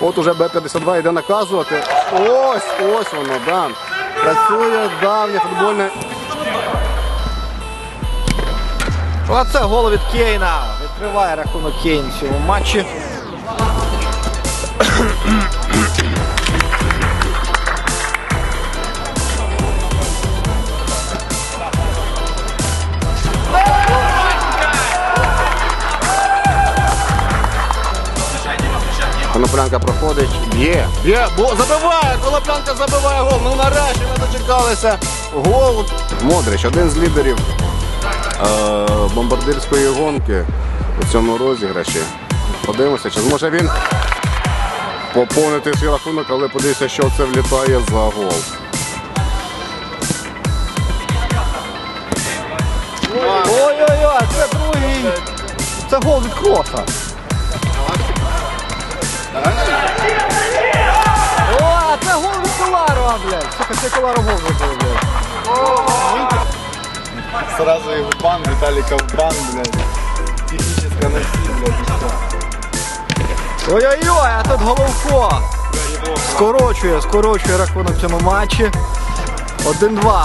От уже Б-52 йде наказувати. Ось, ось воно, да. Працює давнє футбольне. Оце гол від Кейна. Відкриває рахунок Кейн в цьому матчі. Коноплянка проходить. Б'є, б'є, забиває, Коноплянка забиває гол. Ну нарешті ми дочекалися. Гол. Модрич, один з лідерів е, бомбардирської гонки у цьому розіграші. Подивимося, чи зможе він поповнити свій рахунок, але подивися, що це влітає за гол. Ой-ой-ой, це другий. Це гол від кроса. Коларов гол забив, блядь. Сразу и в бан, Виталика в бан, блядь. Техническая носить, блядь. Ой-ой-ой, а тут головко. Скорочує, скорочує рахунок в цьому матчі. 1-2.